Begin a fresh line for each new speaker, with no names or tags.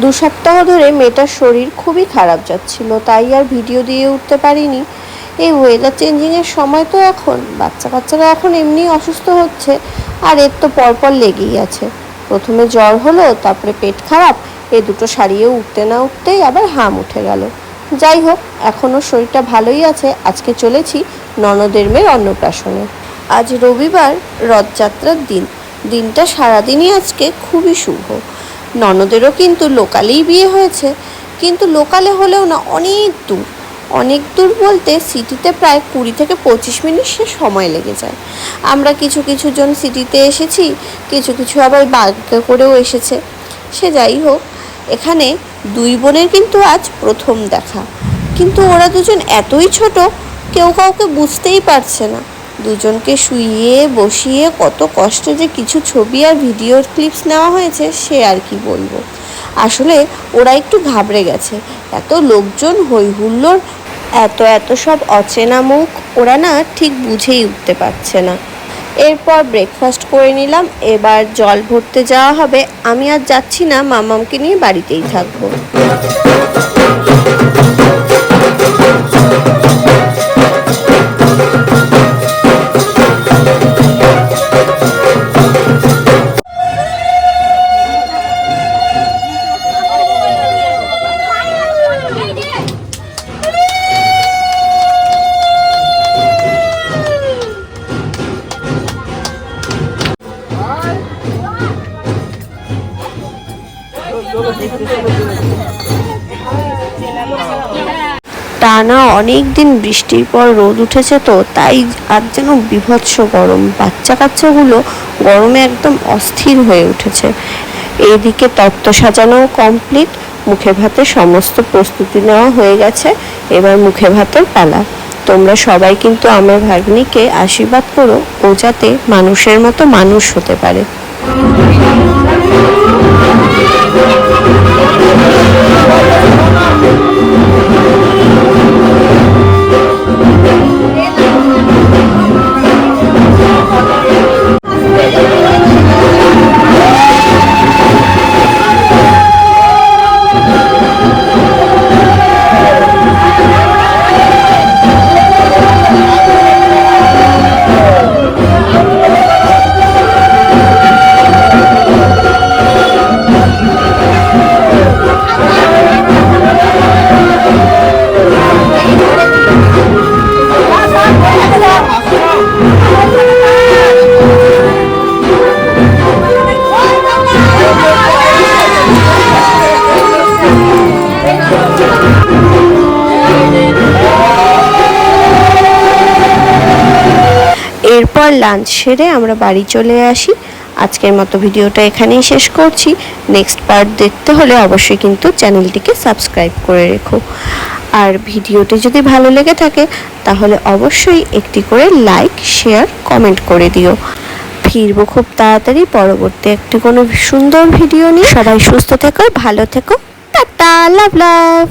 দু সপ্তাহ ধরে মেয়েটার শরীর খুবই খারাপ যাচ্ছিল, তাই আর ভিডিও দিয়ে উঠতে পারিনি। এই ওয়েদার চেঞ্জিংয়ের সময় তো এখন বাচ্চা কাচ্চারা এখন এমনি অসুস্থ হচ্ছে, আর এর তো পরপর লেগেই আছে। প্রথমে জ্বর হলো, তারপরে পেট খারাপ, এ দুটো সারিয়ে উঠতে না উঠতেই আবার হাম উঠে গেল। যাই হোক এখনও শরীরটা ভালোই আছে, আজকে চলেছি ননদের মেয়ের অন্নপ্রাশনে। আজ রবিবার রথযাত্রার দিন, দিনটা সারাদিনই আজকে খুবই শুভ। ননদেরও কিন্তু লোকালেই বিয়ে হয়েছে। কিন্তু লোকালে হলেও না, অনেক দূর। অনেক দূর বলতে সিটিতে প্রায় কুড়ি থেকে পঁচিশ মিনিট সে সময় লেগে যায়। আমরা কিছু কিছু জন সিটিতে এসেছি, কিছু কিছু আবার বাইকে করেও এসেছে। সে যাই হোক, এখানে দুই বোনের কিন্তু আজ প্রথম দেখা। কিন্তু ওরা দুজন এতই ছোট, কেউ কাউকে বুঝতেই পারছে না। দুজনকে শুইয়ে, বসিয়ে কত কষ্টে যে কিছু ছবি আর ভিডিও ক্লিপস নেওয়া হয়েছে, সে আর কি বলব? আসলে ওরা একটু ঘাবড়ে গেছে। এত লোকজন হই হুল্লোড় এত এত সব অচেনা মুখ, ওরা না ঠিক বুঝেই উঠতে পারছে না। এরপর ব্রেকফাস্ট করে নিলাম, এবার জল ভরতে যাওয়া হবে। আমি আর যাচ্ছি না, মামামকে নিয়ে বাড়িতেই থাকব। টানা অনেক দিন বৃষ্টির পর রোদ উঠেছে তো, তাই আজ যেন বিভৎস গরম। বাচ্চা কাচ্চাগুলো গরমে একদম অস্থির হয়ে উঠেছে। এইদিকে তত্ত্ব সাজানো কমপ্লিট মুখে ভাতের সমস্ত প্রস্তুতি নেওয়া হয়ে গেছে। এবার মুখে ভাতের পালা। তোমরা সবাই কিন্তু আমার ভাগ্নিকে আশীর্বাদ করো ও যাতে মানুষের মতো মানুষ হতে পারে। এরপর লাঞ্চ সেরে আমরা বাড়ি চলে আসি। আজকের মতো ভিডিওটা এখানেই শেষ করছি। নেক্সট পার্ট দেখতে হলে অবশ্যই কিন্তু চ্যানেলটিকে সাবস্ক্রাইব করে রেখো। আর ভিডিওটি যদি ভালো লেগে থাকে, তাহলে অবশ্যই একটি করে লাইক শেয়ার কমেন্ট করে দিও। ফিরবো খুব তাড়াতাড়ি পরবর্তী একটি কোনো সুন্দর ভিডিও নিয়ে। সবাই সুস্থ থেকো, ভালো থেকো। টাটা লাভ লাভ